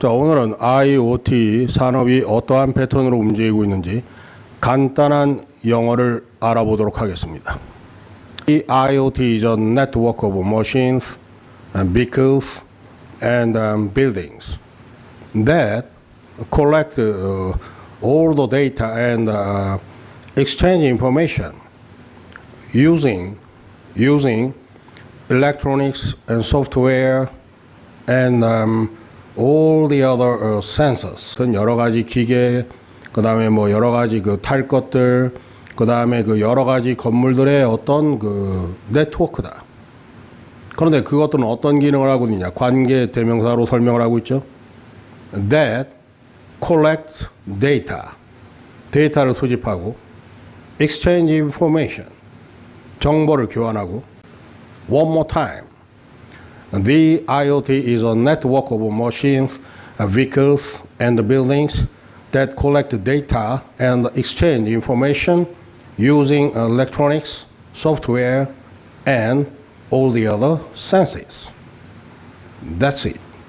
자, 오늘은 IoT 산업이 어떠한 패턴으로 움직이고 있는지 간단한 영어를 알아보도록 하겠습니다. 이 IoT is a network of machines, and vehicles, and um, buildings that collect uh, all the data and uh, exchange information using using electronics and software and um, all the other uh, sensors. 어떤 여러 가지 기계, 그 다음에 뭐 여러 가지 그 탈 것들, 그 다음에 그 여러 가지 건물들의 어떤 그 네트워크다. 그런데 그것들은 어떤 기능을 하고 있느냐? 관계 대명사로 설명을 하고 있죠. That collect data. 데이터를 수집하고 exchange information. 정보를 교환하고 one more time. The IoT is a network of machines, uh, vehicles, and buildings that collect data and exchange information using electronics, software, and all the other senses. That's it.